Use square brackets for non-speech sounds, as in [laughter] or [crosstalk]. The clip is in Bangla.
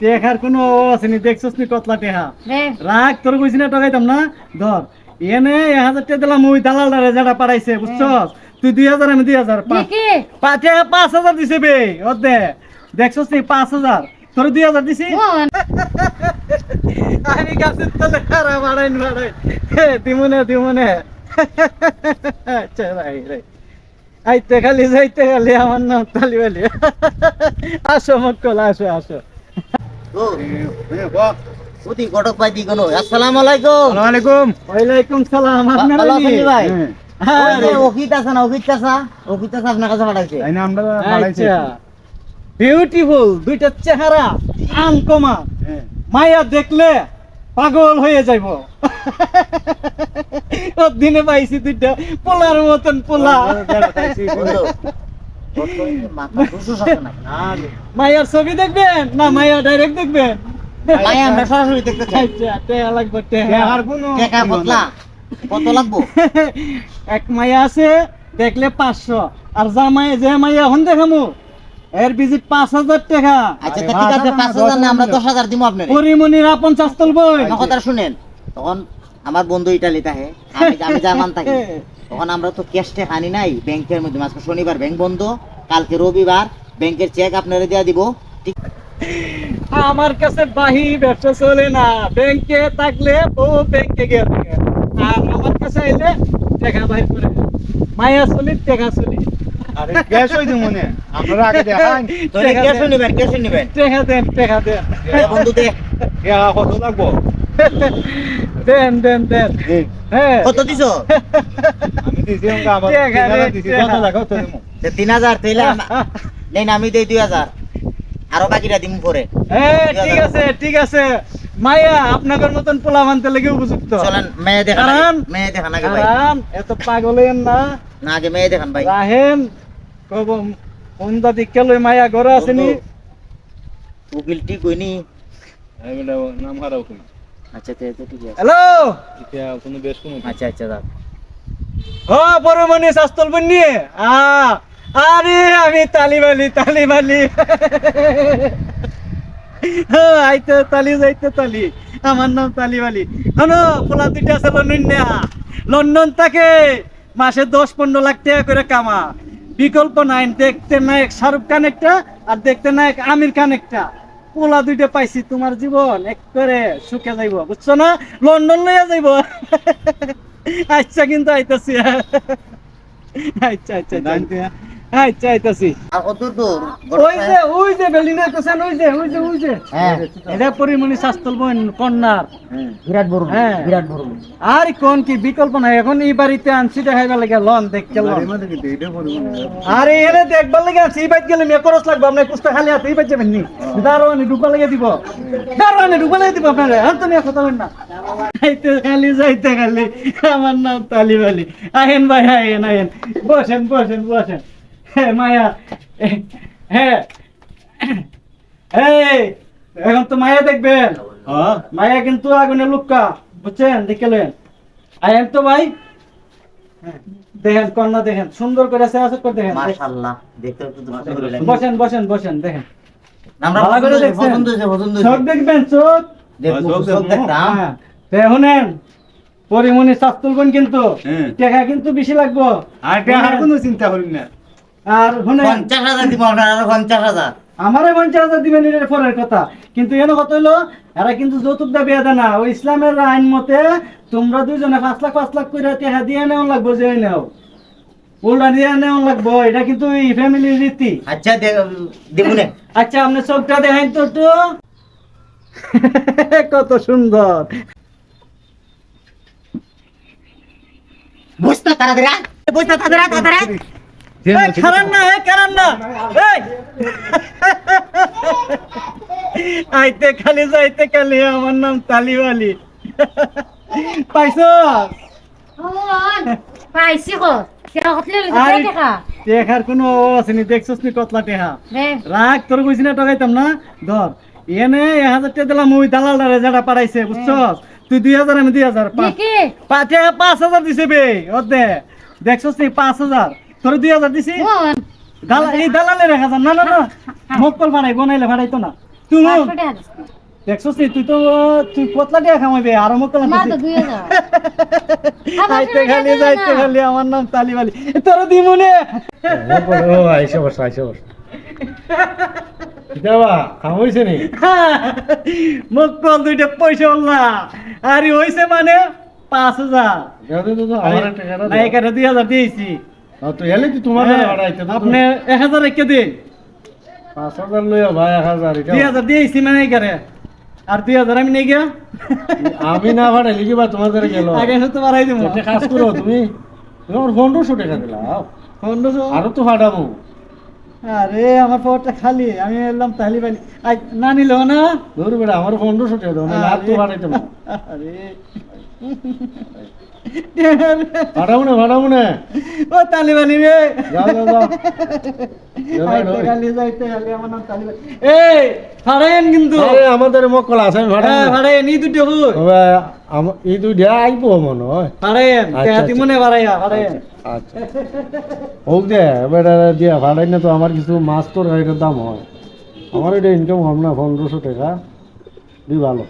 টেকার কোনো অভাব দেখছস নি কতলা টেহা রাগ তোর কইছি না টকাইতাম না? ধর এনে এক হাজার টাকা দিলাম ওই দালাল দারে যেটা পাঠাইছে বুঝছস? তুই দুই হাজার আমি দুই হাজার পাঁচ হাজার দিছে বে অর্ধে। দেখছস নি পাঁচ হাজার। তোর দুই হাজার দিছি? [laughs] আমি গাছের তলে খারা বাড়াইন বাড়াইন। দিমুনে দিমুনে [laughs] আচ্ছা রাই রাই আইতে খালি যাইতে খালি আমার নাম তালিবালি আসো মক্কল আসো আসো। গটক দি আসসালামু আলাইকুম। আলাইকুম ওয়ালাইকুম সালাম আপনারা ভালো আছেন ভাই? হ্যাঁ। ওই আছে না চাচা আপনার কাছে পাঠাইছে। আচ্ছা। বিউটিফুল দুইটা চেহারা আনকমা মায়া দেখলে পাগল হয়ে যাইব। দিনে পাইছি দুইটা পোলার মতন পোলা। বন্ধু ওর তো মাথা দুশো আছে না। মায়ার ছবি দেখবেন? না মায়া ডাইরেক্ট দেখবেন? ভাই আমরা সরাসরি দেখতে চাই। আচ্ছা টেয়া লাগবে টেয়া। টাকা কত লাগবো? এক মায়া আছে দেখলে পাঁচশো। আর যা মায়া যে মায়া এখন দেখামু। এর ভিজিট পাঁচ হাজার টাকা। আচ্ছা ঠিক আছে পাঁচ হাজার না আমরা আপনার। পরিমণির আপন চাস্তল বই। কথা শুনেন তখন আমার বন্ধু ইটালিতে আহে আমি আমি জার্মান থাকি। তখন আমরা তো ক্যাশ টাকা আনি নাই ব্যাংকের মধ্যে। আজকে শনিবার ব্যাংক বন্ধ কালকে রবিবার ব্যাংকের চেক আপনারা দিব। ঠিক আমার কাছে বাহি ব্যবসা চলে না। ব্যাংকে থাকলে ব্যাংকে গিয়ে আর আমার কাছে এলে টাকা বাইর করে। মায়া চলি টাকা চলি। আরে গ্যাস হইছে আপনারা আগে দেখান। তো ক্যাশ নিবেন ক্যাশ নিবেন। টাকা দেন টাকা দেন। বন্ধু দে। ইয়া কত লাগবো? দেন দেন দেন। হ্যাঁ। কত দিছো? আমি দিছি ওকে আবার দেখা রে, 3000 দিছি কত লাগো তো দিমু যে তিন হাজার তাইলে নেন আমি দেই দুই হাজার। আরও বাকিটা দিম পরে। হ্যাঁ ঠিক আছে ঠিক আছে। মায়া আপনাদের মতন পোলা মানতে লেগে উপযুক্ত। চলেন মেয়ে দেখান মেয়ে দেখান আগে ভাই। এত পাগল না। না আগে মেয়ে দেখান ভাই। রাহেন কব লই মায়া ঘরে আসেনি উকিল ঠিক হইনি আমি বলে নাম হারাও কই আচ্ছা তে তো ঠিক আছে। হ্যালো এটা কোনো বেশ কোনো আচ্ছা আচ্ছা দাও ও বড়মণি শাস্তল বন্যে আ আরে আমি তালিবালি তালিবালি। আইতে তালি যাইতে তালি। আমার নাম তালিবালি। হনো পোলা দুইটা আছে লন্ডন থাকে মাসে দশ পনেরো লাখ টাকা করে কামা। বিকল্প নাই, দেখতে নায়ক, শাহরুখ খান একটা আর দেখতে নায়ক আমির খান একটা। পোলা দুইটা পাইছি, তোমার জীবন এক করে সুখে যাইব, বুঝছ না? লন্ডন লইয়া যাইব। আচ্ছা কিন্তু আইতাছি। আচ্ছা আচ্ছা আর কত দূর ওই যে ওই যে বিল্ডিং এর কোসান ওই যে ওই যে ওই যে। হ্যাঁ। এটা পরিমণি শাস্তল বোন কন্যার বিরাট বড় হ্যাঁ। বিরাট বড় আর কোন কি বিকল্প নাই এখন এই বাড়িতে আনছি দেখাইবার লাগে লন দেখতে লন। আরে এনে দেখবার লাগে আনছি এই বাইত গেলে খরচ লাগবে কুস্তা খালি আছে এই বাইত যাবেন নি। দারোয়ানি লাগে দিব। দারোয়ানি ঢুকবা লাগে দিব আপনার আর তো নিয়ে কথা বলেন না। যাইতে খালি যাইতে খালি আমার নাম তালিবালি। আহেন ভাই আহেন আহেন। বসেন বসেন বসেন। হ্যাঁ মায়া। হ্যাঁ। এই এখন তো মায়া দেখবেন। হ্যাঁ। মায়া কিন্তু আগুনে লুক্কা বুঝছেন? দেখলেন আইন তো ভাই। হ্যাঁ, দেখেন কন্যা দেখেন। সুন্দর করে সেবা করে দেখেন। মাশাআল্লাহ। দেখতে তো সুন্দর লাগে বসেন বসেন বসেন দেখেন। আমরা ভালো করে পছন্দ হয়েছে, পছন্দ হয়েছে চোখ দেখবেন চোখ? দেখব চোখ সব দেখব। দেখতাম। তে শুনেন পরিমণি চাষ তুলবেন কিন্তু। টাকা কিন্তু বেশি লাগবো। আর টাকার কোনো চিন্তা করি না। আর পঞ্চাশ হাজার দিব আপনার আরও পঞ্চাশ হাজার। আমারে পঞ্চাশ হাজার দিবেন পরের কথা। কিন্তু এনে কথা হইল এরা কিন্তু যৌতুক দাবি আদা না। ওই ইসলামের আইন মতে তোমরা দুইজনে পাঁচ লাখ পাঁচ লাখ করে দিয়ে নেওয়া লাগবো যে নেও। উল্টা দিয়ে নেওয়া লাগবো এটা কিন্তু এই ফ্যামিলির রীতি। আচ্ছা আচ্ছা আপনি চোখটা তো একটু। [laughs] কত সুন্দর। বুঝতে আয়। বুঝতে আয়। এই, খারান না এই, খারান না। আইতে খালি যাইতে খালি আমার নাম পাইছো? পাইছি কেন টেকার আছে নি দেখছস নি কতলা টেহা? রে রাগ তোর কইছি না টকাইতাম না? ধর এনে এক হাজার টাকা দিলাম ওই দালাল দারে যেটা পাঠাইছে বুঝছস? তুই দুই হাজার আমি দুই হাজার পা- পা- টাকা পাঁচ হাজার দিছে বে অর্ধে দেখছস নি পাঁচ হাজার। তোর দুই হাজার দিছি। মন দালা এই দালালে রেখা যান। না না না। মক্কল ভাড়াই গনাইলে ভাড়াইতো না। তুই। দেখছস নি তুই তো তুই কতলা টাকা কামাইবে আর মক্কল মা তো আনতেছিস দুই হাজার। আবার [laughs] আইতে খালি যাইতে খালি আমার নাম তালিবালি। তোর দিমুনে ও আইসা বস আইসা বস। কিতাবা কাম হইছে নি? [laughs] মক্কল দুইটা পয়সা আর হইছে মানে পাঁচ হাজার। দুই হাজার দিয়েছি। তো এলে কি তোমার হ্যাঁ, বাড়াইতে আপনি এক হাজার রেখে দিন। পাঁচ হাজার লইয়া ভাই এক হাজার এটা দুই হাজার দিয়েছি মানে এখানে আর দুই হাজার আমি নিয়ে গিয়া। আমি না ভাড়াইলে কি বা তোমাদের গেল? আগে তো বাড়াই দিব একটা কাজ করো তুমি। তোমার পনেরোশো টাকা পনেরোশো? আরও তো ফাটাবো আরে আমার পকেটটা খালি। আমি এলাম তাহলে বালি আই না নিল না? ধরু বেড়া আমার পনেরোশো টাকা দাও না আর তো পারো আরে। ফাটাবো না ও তালিবানি রে এই কিন্তু আমাদের মকল আছে আমি ফাটাবো হ্যাঁ না। ফাড়াইন ই দুটো এই দুইটা আইবো মনে হয় তেহাতি। মনে আচ্ছা হোক দে এবার দিয়া ভাড়াই না তো আমার কিছু মাছ তোর এটার দাম হয় আমার এটা ইনকাম হম না পনেরোশো টাকা দি ভালো